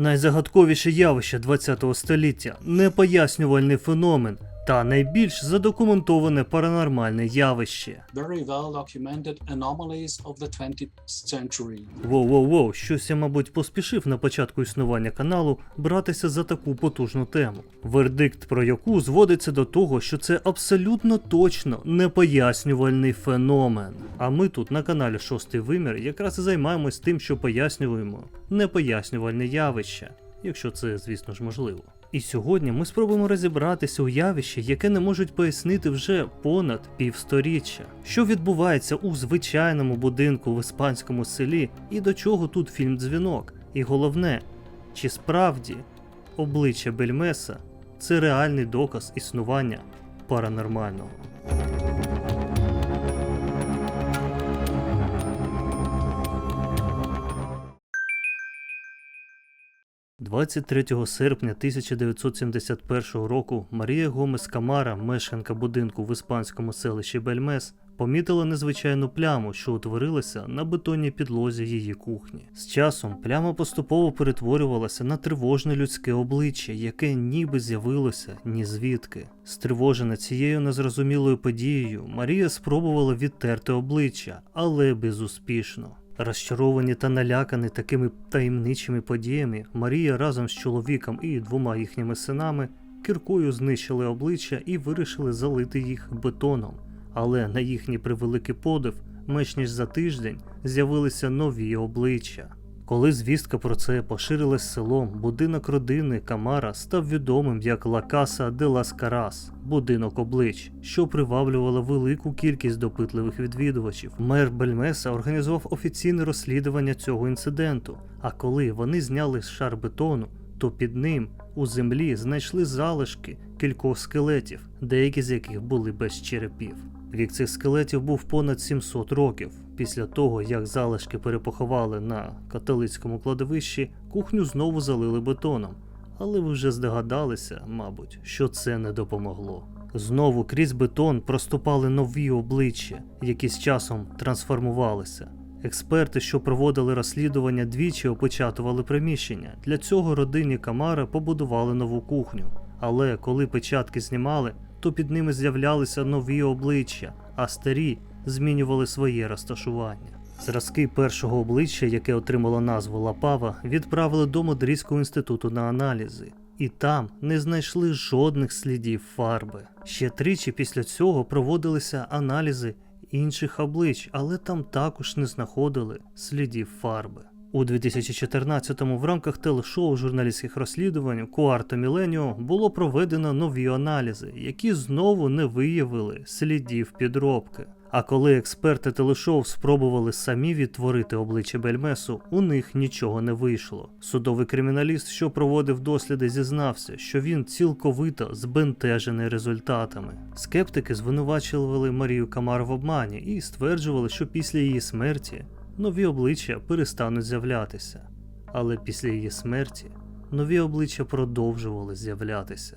Найзагадковіше явище ХХ століття непояснювальний феномен та найбільш задокументоване паранормальне явище. very well documented anomalies of the 20th century. Воу-воу-воу, щось я, мабуть, поспішив на початку існування каналу братися за таку потужну тему, вердикт про яку зводиться до того, що це абсолютно точно непояснювальний феномен. А ми тут на каналі Шостий Вимір якраз і займаємось тим, що пояснюємо непояснювальне явище, якщо це, звісно ж, можливо. І сьогодні ми спробуємо розібратися у явищі, яке не можуть пояснити вже понад півсторіччя. Що відбувається у звичайному будинку в іспанському селі, і до чого тут фільм Дзвінок? І головне, чи справді обличчя Бельмеса це реальний доказ існування паранормального. 23 серпня 1971 року Марія Гомес Камара, мешканка будинку в іспанському селищі Бельмес, помітила незвичайну пляму, що утворилася на бетонній підлозі її кухні. З часом пляма поступово перетворювалася на тривожне людське обличчя, яке ніби з'явилося ні звідки. Стривожена цією незрозумілою подією, Марія спробувала відтерти обличчя, але безуспішно. Розчаровані та налякані такими таємничими подіями, Марія разом з чоловіком і двома їхніми синами кіркою знищили обличчя і вирішили залити їх бетоном. Але на їхній превеликий подив, менш ніж за тиждень, з'явилися нові обличчя. Коли звістка про це поширилась селом, будинок родини Камара став відомим як Ла Каса де Лас Карас будинок облич, що приваблювало велику кількість допитливих відвідувачів. Мер Бельмеса організував офіційне розслідування цього інциденту. А коли вони зняли шар бетону, то під ним у землі знайшли залишки кількох скелетів, деякі з яких були без черепів. Вік цих скелетів був понад 700 років. Після того, як залишки перепоховали на католицькому кладовищі, кухню знову залили бетоном. Але ви вже здогадалися, мабуть, що це не допомогло. Знову крізь бетон проступали нові обличчя, які з часом трансформувалися. Експерти, що проводили розслідування, двічі опечатували приміщення. Для цього родині Камара побудували нову кухню. Але коли печатки знімали, то під ними з'являлися нові обличчя, а старі змінювали своє розташування. Зразки першого обличчя, яке отримало назву Лапава, відправили до Мадридського інституту на аналізи, і там не знайшли жодних слідів фарби. Ще тричі після цього проводилися аналізи інших облич, але там також не знаходили слідів фарби. У 2014-му в рамках телешоу журналістських розслідувань Куарто Міленіо було проведено нові аналізи, які знову не виявили слідів підробки. А коли експерти телешоу спробували самі відтворити обличчя Бельмесу, у них нічого не вийшло. Судовий криміналіст, що проводив досліди, зізнався, що він цілковито збентежений результатами. Скептики звинувачували Марію Камар в обмані і стверджували, що після її смерті нові обличчя перестануть з'являтися. Але після її смерті нові обличчя продовжували з'являтися.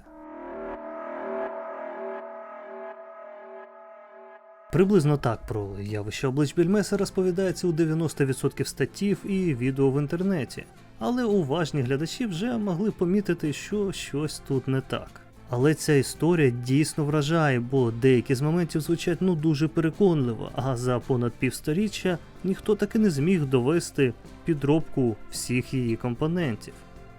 Приблизно так про явище облич Бельмеса розповідається у 90% статтів і відео в інтернеті, але уважні глядачі вже могли помітити, що щось тут не так. Але ця історія дійсно вражає, бо деякі з моментів звучать ну дуже переконливо, а за понад півсторіччя ніхто таки не зміг довести підробку всіх її компонентів.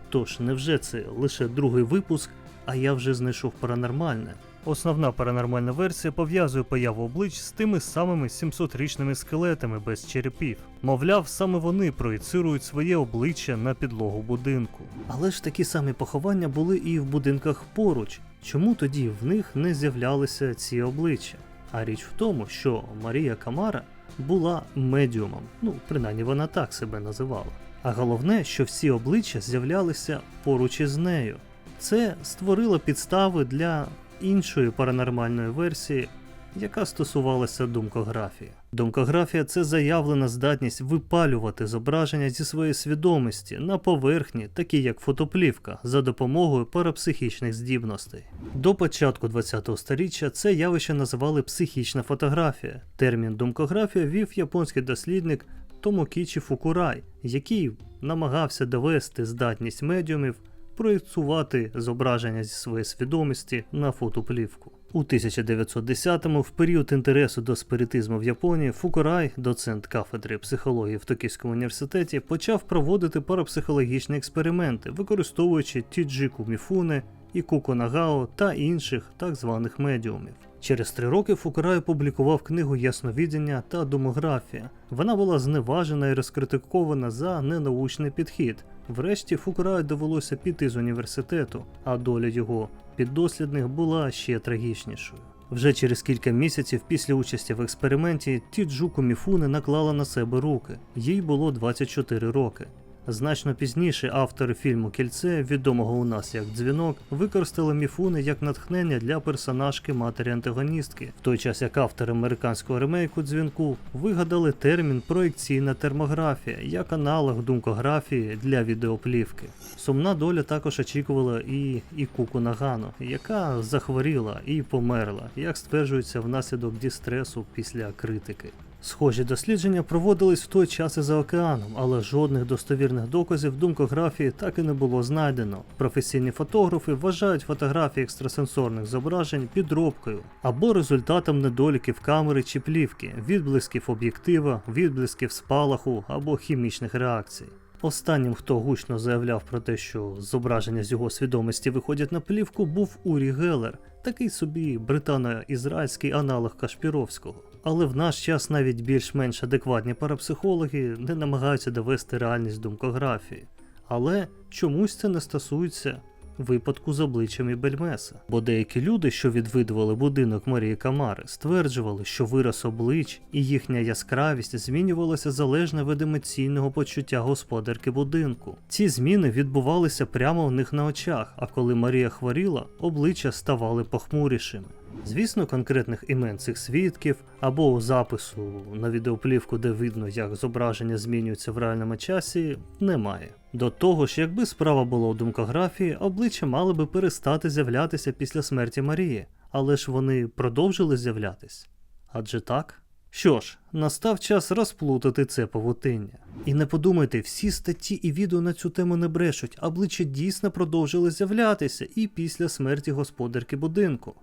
Тож, невже це лише другий випуск, а я вже знайшов паранормальне? Основна паранормальна версія пов'язує появу облич з тими самими 700-річними скелетами без черепів. Мовляв, саме вони проєцирують своє обличчя на підлогу будинку. Але ж такі самі поховання були і в будинках поруч. Чому тоді в них не з'являлися ці обличчя? А річ в тому, що Марія Камара була медіумом, ну принаймні вона так себе називала. А головне, що всі обличчя з'являлися поруч із нею. Це створило підстави для іншої паранормальної версії, яка стосувалася думкографії. Думкографія це заявлена здатність випалювати зображення зі своєї свідомості на поверхні, такі як фотоплівка, за допомогою парапсихічних здібностей. До початку ХХ століття це явище називали психічна фотографія. Термін думкографія вів японський дослідник Томокічі Фукурай, який намагався довести здатність медіумів проєцувати зображення зі своєї свідомості на фотоплівку. У 1910-му, в період інтересу до спиритизму в Японії, Фукурай, доцент кафедри психології в Токійському університеті, почав проводити парапсихологічні експерименти, використовуючи тіджіку Міфуне, і куконагао та інших так званих медіумів. Через три роки Фукурай опублікував книгу Ясновідіння та домографія. Вона була зневажена і розкритикована за ненаучний підхід. Врешті Фукураю довелося піти з університету, а доля його піддослідних була ще трагічнішою. Вже через кілька місяців після участі в експерименті Тіджуку Міфуне наклала на себе руки. Їй було 24 роки. Значно пізніше автори фільму Кільце, відомого у нас як дзвінок, використали міфуни як натхнення для персонажки матері антагоністки, в той час як автори американського ремейку дзвінку вигадали термін проекційна термографія як аналог думкографії для відеоплівки. Сумна доля також очікувала і Ікуку Нагану, яка захворіла і померла, як стверджується внаслідок дістресу після критики. Схожі дослідження проводились в той час і за океаном, але жодних достовірних доказів думкографії так і не було знайдено. Професійні фотографи вважають фотографії екстрасенсорних зображень підробкою або результатом недоліків камери чи плівки, відблисків об'єктива, відблисків спалаху або хімічних реакцій. Останнім, хто гучно заявляв про те, що зображення з його свідомості виходять на плівку, був Урі Геллер, такий собі британо-ізраїльський аналог Кашпіровського. Але в наш час навіть більш-менш адекватні парапсихологи не намагаються довести реальність думкографії. Але чомусь це не стосується випадку з обличчями Бельмеса. Бо деякі люди, що відвідували будинок Марії Камари, стверджували, що вираз облич і їхня яскравість змінювалася залежно від емоційного почуття господарки будинку. Ці зміни відбувалися прямо у них на очах, а коли Марія хворіла, обличчя ставали похмурішими. Звісно, конкретних імен цих свідків або запису на відеоплівку, де видно, як зображення змінюється в реальному часі, немає. До того ж, якби справа була у думкографії, обличчя мали би перестати з'являтися після смерті Марії, але ж вони продовжили з'являтись. Адже так? Що ж, настав час розплутати це павутиння. І не подумайте, всі статті і відео на цю тему не брешуть, обличчя дійсно продовжили з'являтися і після смерті господарки будинку.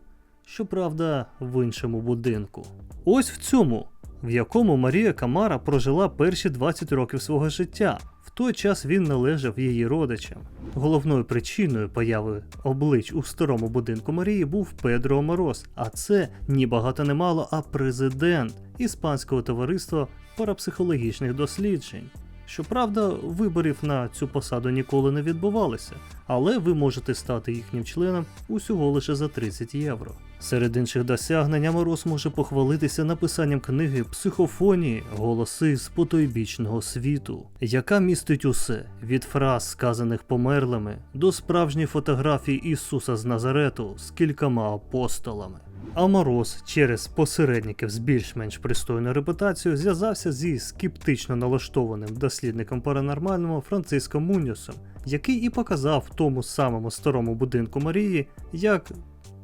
Щоправда, в іншому будинку. Ось в цьому, в якому Марія Камара прожила перші 20 років свого життя. В той час він належав її родичам. Головною причиною появи облич у старому будинку Марії був Педро Мороз, а це ні багато не мало, а президент Іспанського товариства парапсихологічних досліджень. Щоправда, виборів на цю посаду ніколи не відбувалося, але ви можете стати їхнім членом усього лише за 30 євро. Серед інших досягнень Мороз може похвалитися написанням книги Психофонії Голоси з потойбічного світу, яка містить усе від фраз, сказаних померлими, до справжніх фотографій Ісуса з Назарету з кількома апостолами. А Мороз через посередників з більш-менш пристойною репутацією зв'язався зі скептично налаштованим дослідником паранормального Франциском Муньосом, який і показав тому самому старому будинку Марії, як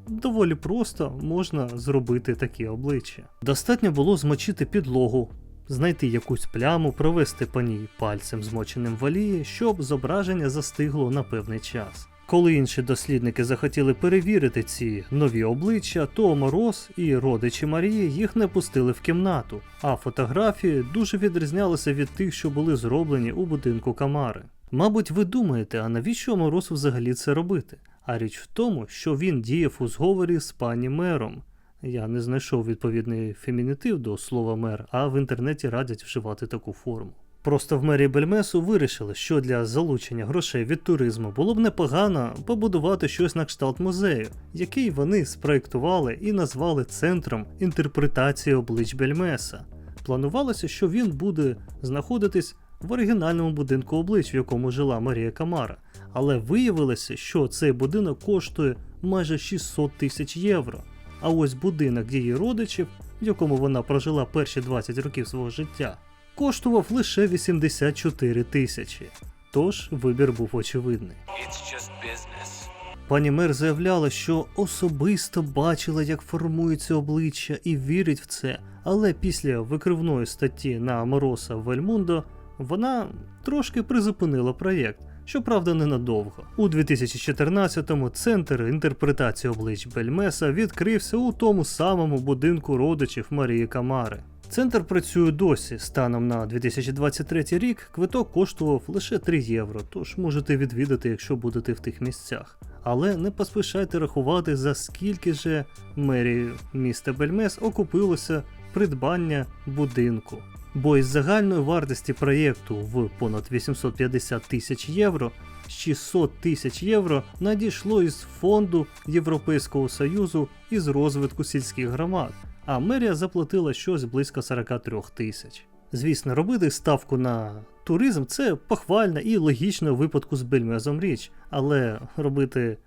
доволі просто можна зробити такі обличчя. Достатньо було змочити підлогу, знайти якусь пляму, провести по ній пальцем змоченим в олії, щоб зображення застигло на певний час. Коли інші дослідники захотіли перевірити ці нові обличчя, то Мороз і родичі Марії їх не пустили в кімнату, а фотографії дуже відрізнялися від тих, що були зроблені у будинку Камари. Мабуть, ви думаєте, а навіщо Мороз взагалі це робити? А річ в тому, що він діяв у зговорі з пані мером. Я не знайшов відповідний фемінітив до слова мер, а в інтернеті радять вживати таку форму. Просто в мерії Бельмесу вирішили, що для залучення грошей від туризму було б непогано побудувати щось на кшталт музею, який вони спроєктували і назвали центром інтерпретації облич Бельмеса. Планувалося, що він буде знаходитись в оригінальному будинку облич, в якому жила Марія Камара, але виявилося, що цей будинок коштує майже 600 тисяч євро. А ось будинок її родичів, в якому вона прожила перші 20 років свого життя, коштував лише 84 тисячі. Тож вибір був очевидний. It's just business. Пані мер заявляла, що особисто бачила, як формується обличчя і вірить в це, але після викривної статті на Мороса в Ельмундо вона трошки призупинила проєкт. Щоправда, ненадовго. У 2014-му центр інтерпретації облич Бельмеса відкрився у тому самому будинку родичів Марії Камари. Центр працює досі. Станом на 2023 рік квиток коштував лише 3 євро, тож можете відвідати, якщо будете в тих місцях. Але не поспішайте рахувати, за скільки же мерії міста Бельмес окупилося придбання будинку. Бо із загальної вартості проєкту в понад 850 тисяч євро 600 тисяч євро надійшло із фонду Європейського Союзу із розвитку сільських громад, а мерія заплатила щось близько 43 тисяч. Звісно, робити ставку на туризм це похвальна і логічна у випадку з Бельмезом річ, але робити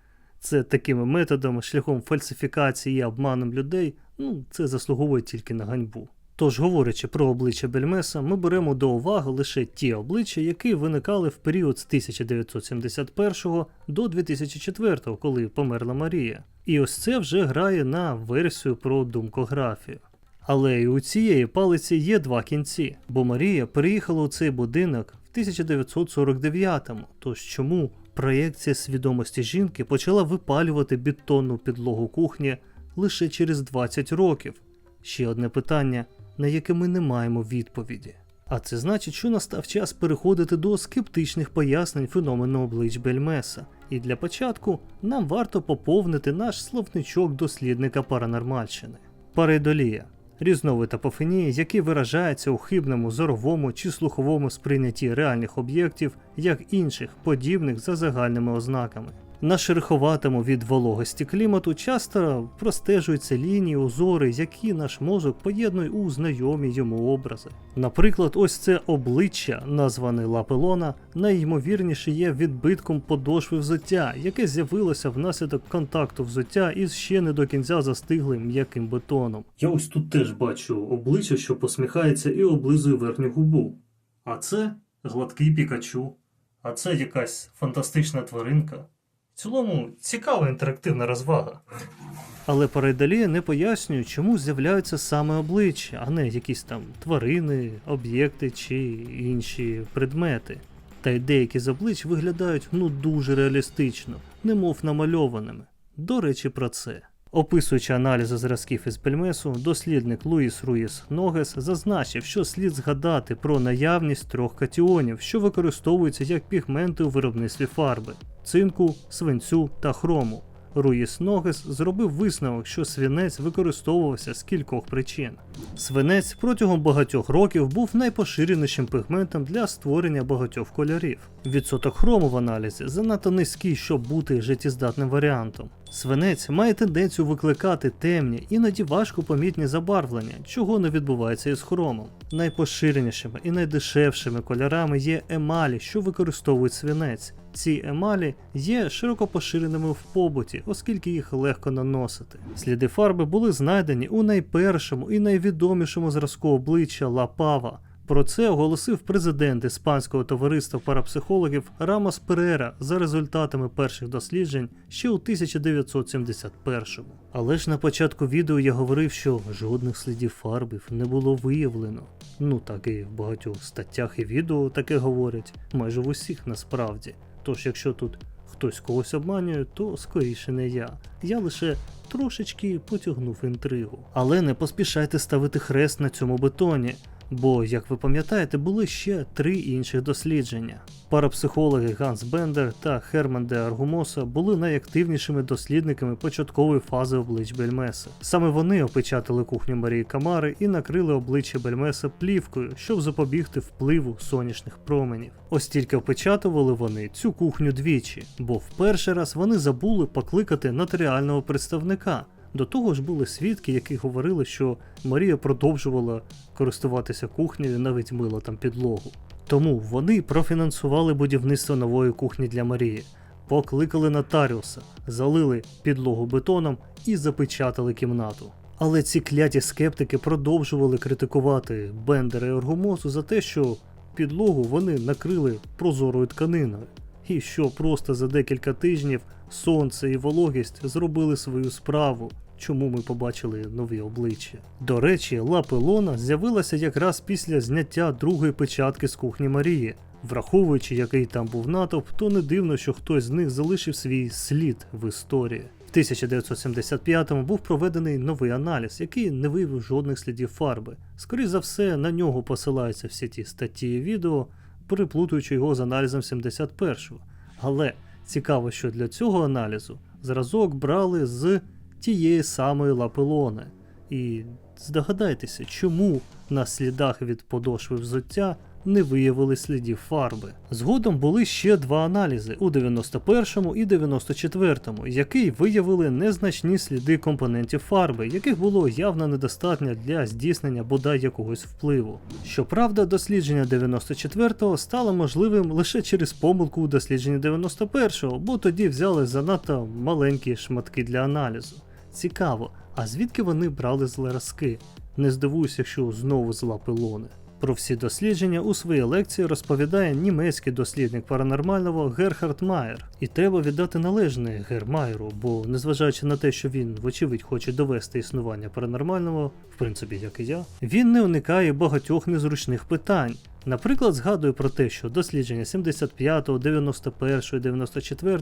це такими методами, шляхом фальсифікації і обманом людей, ну це заслуговує тільки на ганьбу. Тож, говорячи про обличчя Бельмеса, ми беремо до уваги лише ті обличчя, які виникали в період з 1971 до 2004, коли померла Марія. І ось це вже грає на версію про думкографію. Але і у цієї палиці є два кінці, бо Марія переїхала у цей будинок в 1949-му. Тож чому проєкція свідомості жінки почала випалювати бетонну підлогу кухні лише через 20 років? Ще одне питання, на яке ми не маємо відповіді. А це значить, що настав час переходити до скептичних пояснень феномену облич Бельмеса. І для початку нам варто поповнити наш словничок дослідника паранормальщини. Парейдолія різновид апофенії, який виражається у хибному зоровому чи слуховому сприйнятті реальних об'єктів як інших, подібних за загальними ознаками. На шероховатому від вологості клімату часто простежуються лінії, узори, які наш мозок поєднує у знайомі йому образи. Наприклад, ось це обличчя, назване Лапелона, найймовірніше є відбитком подошви взуття, яке з'явилося внаслідок контакту взуття із ще не до кінця застиглим м'яким бетоном. Я ось тут теж бачу обличчя, що посміхається і облизує верхню губу. А це гладкий пікачу, а це якась фантастична тваринка. Цілому цікава інтерактивна розвага. Але Парайдалія не пояснює, чому з'являються саме обличчя, а не якісь там тварини, об'єкти чи інші предмети. Та й деякі з облич виглядають ну дуже реалістично, немов намальованими. До речі, про це. Описуючи аналізи зразків із Бельмесу, дослідник Луїс Руїс Ногес зазначив, що слід згадати про наявність трьох катіонів, що використовуються як пігменти у виробництві фарби цинку, свинцю та хрому. Руїс Ногес зробив висновок, що свинець використовувався з кількох причин. Свинець протягом багатьох років був найпоширенішим пігментом для створення багатьох кольорів. Відсоток хрому в аналізі занадто низький, щоб бути життєздатним варіантом. Свинець має тенденцію викликати темні, іноді важко помітні забарвлення, чого не відбувається із хромом. Найпоширенішими і найдешевшими кольорами є емалі, що використовують свинець. Ці емалі є широко поширеними в побуті, оскільки їх легко наносити. Сліди фарби були знайдені у найпершому і найвідомішому зразку обличчя Лапава. Про це оголосив президент Іспанського товариства парапсихологів Рамос Перера за результатами перших досліджень ще у 1971-му. Але ж на початку відео я говорив, що жодних слідів фарбів не було виявлено. Ну так і в багатьох статтях і відео таке говорять, майже в усіх насправді. Тож, якщо тут хтось когось обманює, то скоріше не я. Я лише трошечки потягнув інтригу. Але не поспішайте ставити хрест на цьому бетоні. Бо, як ви пам'ятаєте, були ще три інших дослідження. Парапсихологи Ганс Бендер та Херман де Аргумоса були найактивнішими дослідниками початкової фази облич Бельмеса. Саме вони опечатали кухню Марії Камари і накрили обличчя Бельмеса плівкою, щоб запобігти впливу сонячних променів. Ось тільки опечатували вони цю кухню двічі, бо в перший раз вони забули покликати нотаріального представника. До того ж були свідки, які говорили, що Марія продовжувала користуватися кухнею, навіть мила там підлогу. Тому вони профінансували будівництво нової кухні для Марії, покликали нотаріуса, залили підлогу бетоном і запечатали кімнату. Але ці кляті скептики продовжували критикувати Бендера і Оргумосу за те, що підлогу вони накрили прозорою тканиною. і що просто за декілька тижнів сонце і вологість зробили свою справу. Чому ми побачили нові обличчя? До речі, лапи Лона з'явилася якраз після зняття другої печатки з кухні Марії. Враховуючи, який там був натовп, то не дивно, що хтось з них залишив свій слід в історії. В 1975-му був проведений новий аналіз, який не виявив жодних слідів фарби. Скоріше за все, на нього посилаються всі ті статті і відео, переплутуючи його з аналізом 71-го. Але цікаво, що для цього аналізу зразок брали з тієї самої лапелони. І здогадайтеся, чому на слідах від подошви взуття не виявили слідів фарби. Згодом були ще два аналізи у 91-му і 94-му, які виявили незначні сліди компонентів фарби, яких було явно недостатньо для здійснення бодай якогось впливу. Щоправда, дослідження 94-го стало можливим лише через помилку у дослідженні 91-го, бо тоді взяли занадто маленькі шматки для аналізу. Цікаво, а звідки вони брали зразки? Не здивуюся, якщо знову з лапи лони. Про всі дослідження у своїй лекції розповідає німецький дослідник паранормального Герхард Майер. І треба віддати належне Гермайеру, бо незважаючи на те, що він, вочевидь, хоче довести існування паранормального, в принципі, як і я, він не уникає багатьох незручних питань. Наприклад, згадую про те, що дослідження 75, 91, 94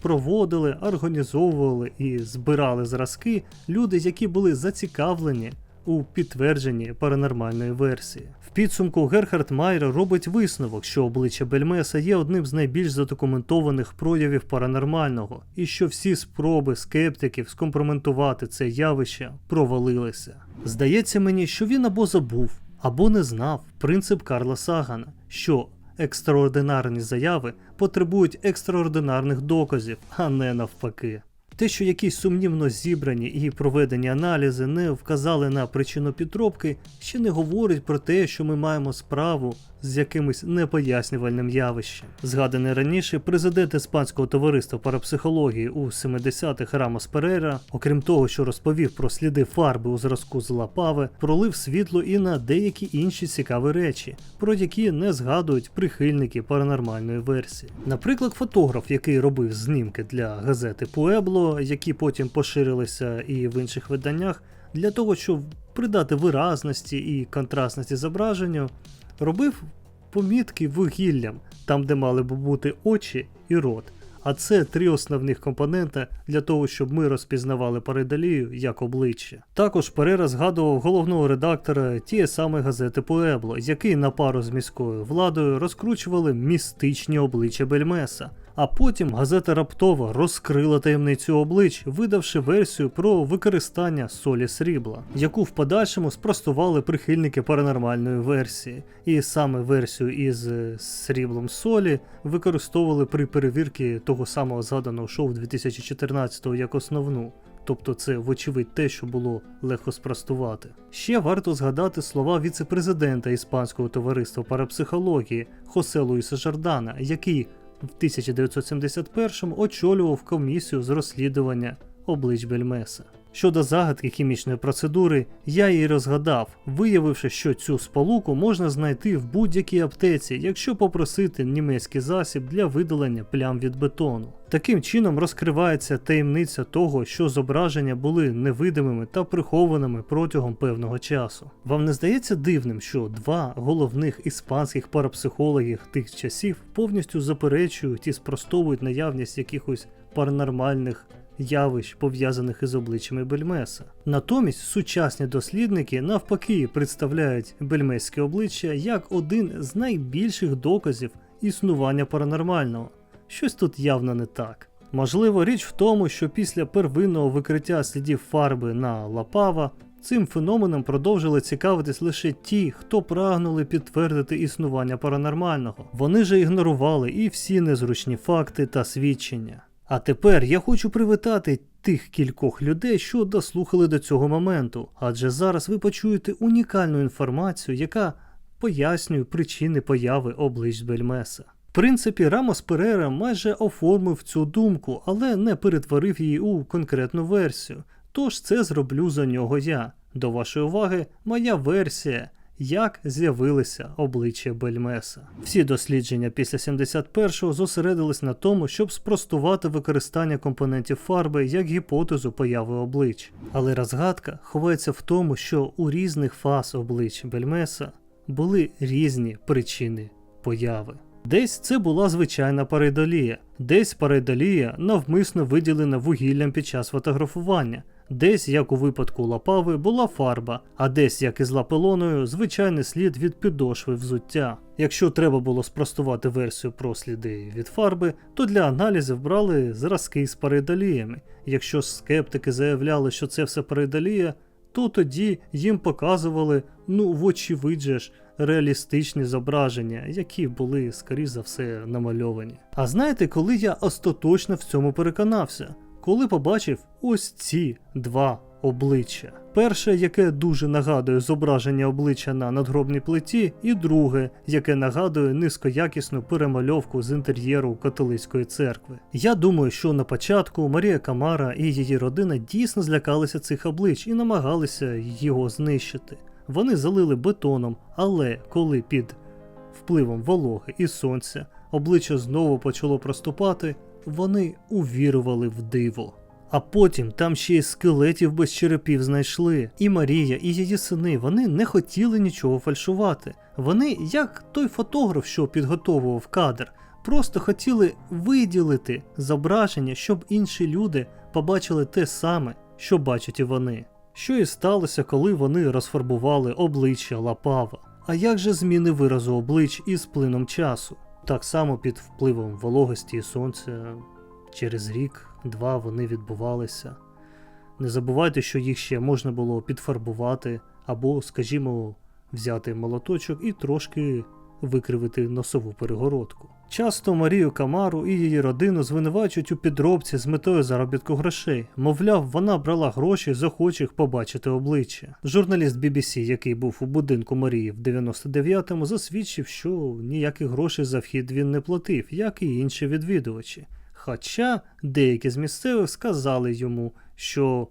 проводили, організовували і збирали зразки люди, які були зацікавлені у підтвердженні паранормальної версії. В підсумку Герхард Майер робить висновок, що обличчя Бельмеса є одним з найбільш задокументованих проявів паранормального, і що всі спроби скептиків скомпроментувати це явище провалилися. Здається мені, що він або забув, або не знав принцип Карла Сагана, що екстраординарні заяви потребують екстраординарних доказів, а не навпаки. Те, що якісь сумнівно зібрані і проведені аналізи не вказали на причину підробки, ще не говорить про те, що ми маємо справу з якимось непояснювальним явищем. Згаданий раніше президент Іспанського товариства парапсихології у 70-х Рамос Перейра, окрім того, що розповів про сліди фарби у зразку з Лапави, пролив світло і на деякі інші цікаві речі, про які не згадують прихильники паранормальної версії. Наприклад, фотограф, який робив знімки для газети Пуебло, які потім поширилися і в інших виданнях, для того, щоб придати виразності і контрастності зображенню, робив помітки вугіллям, там, де мали б бути очі і рот. А це три основних компонента для того, щоб ми розпізнавали паридалію як обличчя. Також Перера згадував головного редактора тієї саме газети Пуебло, який на пару з міською владою розкручували містичні обличчя Бельмеса. А потім газета раптово розкрила таємницю облич, видавши версію про використання солі срібла, яку в подальшому спростували прихильники паранормальної версії. І саме версію із е, сріблом солі використовували при перевірці того самого згаданого шоу 2014-го як основну. Тобто це, вочевидь, те, що було легко спростувати. Ще варто згадати слова віце-президента Іспанського товариства парапсихології Хосе Луїса Жордана, який в 1971-му очолював комісію з розслідування облич Бельмеса. Щодо загадки хімічної процедури, я її розгадав, виявивши, що цю сполуку можна знайти в будь-якій аптеці, якщо попросити німецький засіб для видалення плям від бетону. Таким чином розкривається таємниця того, що зображення були невидимими та прихованими протягом певного часу. Вам не здається дивним, що два головних іспанських парапсихологів тих часів повністю заперечують і спростовують наявність якихось паранормальних явищ, пов'язаних із обличчями Бельмеса. Натомість сучасні дослідники навпаки представляють бельмеське обличчя як один з найбільших доказів існування паранормального. Щось тут явно не так. Можливо, річ в тому, що після первинного викриття слідів фарби на Лапава цим феноменом продовжили цікавитись лише ті, хто прагнули підтвердити існування паранормального. Вони же ігнорували і всі незручні факти та свідчення. А тепер я хочу привітати тих кількох людей, що дослухали до цього моменту, адже зараз ви почуєте унікальну інформацію, яка пояснює причини появи облич Бельмеса. В принципі, Рамос Перера майже оформив цю думку, але не перетворив її у конкретну версію. Тож це зроблю за нього я. До вашої уваги, моя версія, як з'явилися обличчя Бельмеса. Всі дослідження після 71-го зосередились на тому, щоб спростувати використання компонентів фарби як гіпотезу появи облич. Але розгадка ховається в тому, що у різних фаз облич Бельмеса були різні причини появи. Десь це була звичайна парейдолія, десь парейдолія навмисно виділена вугіллям під час фотографування, десь, як у випадку лапави, була фарба, а десь, як із лапелоною, звичайний слід від підошви взуття. Якщо треба було спростувати версію про сліди від фарби, то для аналізів брали зразки з парейдоліями. Якщо скептики заявляли, що це все парейдолія, то тоді їм показували, ну, вочевидь же ж, реалістичні зображення, які були, скоріш за все, намальовані. А знаєте, коли я остаточно в цьому переконався? Коли побачив ось ці два обличчя. Перше, яке дуже нагадує зображення обличчя на надгробній плиті, і друге, яке нагадує низькоякісну перемальовку з інтер'єру католицької церкви. Я думаю, що на початку Марія Камара і її родина дійсно злякалися цих облич і намагалися його знищити. Вони залили бетоном, але коли під впливом вологи і сонця обличчя знову почало проступати, вони увірували в диво. А потім там ще й скелетів без черепів знайшли. І Марія, і її сини вони не хотіли нічого фальшувати. Вони, як той фотограф, що підготовував кадр, просто хотіли виділити зображення, щоб інші люди побачили те саме, що бачать і вони. Що і сталося, коли вони розфарбували обличчя Лапава. А як же зміни виразу облич із плином часу? Так само під впливом вологості і сонця через рік-два вони відбувалися. Не забувайте, що їх ще можна було підфарбувати або, скажімо, взяти молоточок і трошки викривити носову перегородку. Часто Марію Камару і її родину звинувачують у підробці з метою заробітку грошей. Мовляв, вона брала гроші з охочих побачити обличчя. Журналіст BBC, який був у будинку Марії в 99-му, засвідчив, що ніяких грошей за вхід він не платив, як і інші відвідувачі. Хоча деякі з місцевих сказали йому, що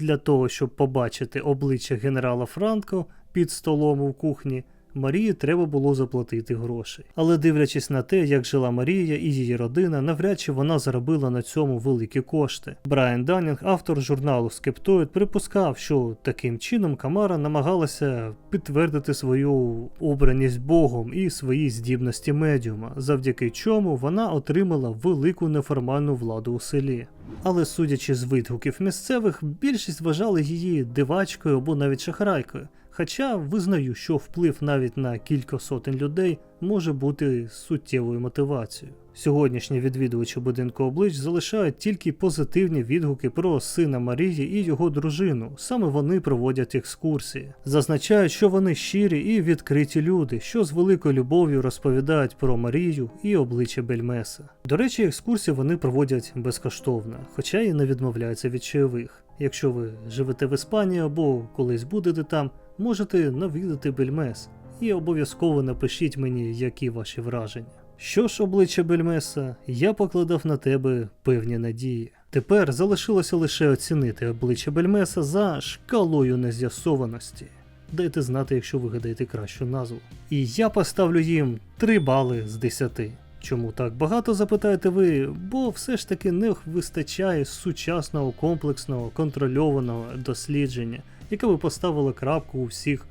для того, щоб побачити обличчя генерала Франко під столом у кухні, Марії треба було заплатити гроші. Але дивлячись на те, як жила Марія і її родина, навряд чи вона заробила на цьому великі кошти. Брайан Данінг, автор журналу Скептоїд, припускав, що таким чином Камара намагалася підтвердити свою обраність Богом і свої здібності медіума, завдяки чому вона отримала велику неформальну владу у селі. Але судячи з відгуків місцевих, більшість вважали її дивачкою або навіть шахрайкою. Хоча визнаю, що вплив навіть на кілька сотень людей може бути суттєвою мотивацією. Сьогоднішні відвідувачі будинку облич залишають тільки позитивні відгуки про сина Марії і його дружину. Саме вони проводять екскурсії. Зазначають, що вони щирі і відкриті люди, що з великою любов'ю розповідають про Марію і обличчя Бельмеса. До речі, екскурсії вони проводять безкоштовно, хоча і не відмовляються від чайових. Якщо ви живете в Іспанії або колись будете там, можете навідати Бельмес і обов'язково напишіть мені, які ваші враження. Що ж, обличчя Бельмеса, я покладав на тебе певні надії. Тепер залишилося лише оцінити обличчя Бельмеса за шкалою нез'ясованості. Дайте знати, якщо вигадаєте кращу назву. І я поставлю їм 3 бали з 10. Чому так багато запитаєте ви? Бо все ж таки не вистачає сучасного, комплексного, контрольованого дослідження, яке би поставило крапку у всіх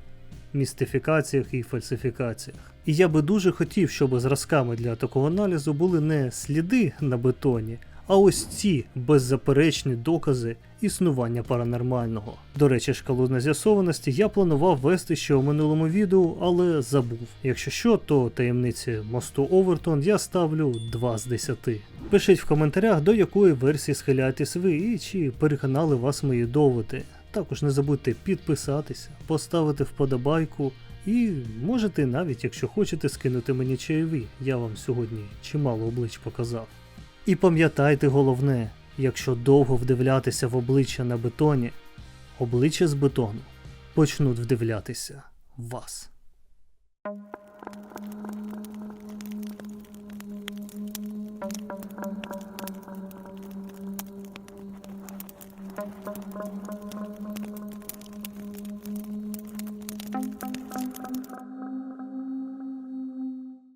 містифікаціях і фальсифікаціях. І я би дуже хотів, щоб зразками для такого аналізу були не сліди на бетоні, а ось ці беззаперечні докази існування паранормального. До речі, шкалу нез'ясованості я планував вести ще у минулому відео, але забув. Якщо що, то таємниці мосту Овертон я ставлю 2 з 10. Пишіть в коментарях, до якої версії схиляєтесь ви і чи переконали вас мої доводи. Також не забудьте підписатися, поставити вподобайку і можете навіть, якщо хочете, скинути мені чайові. Я вам сьогодні чимало облич показав. І пам'ятайте головне, якщо довго вдивлятися в обличчя на бетоні, обличчя з бетону почнуть вдивлятися в вас.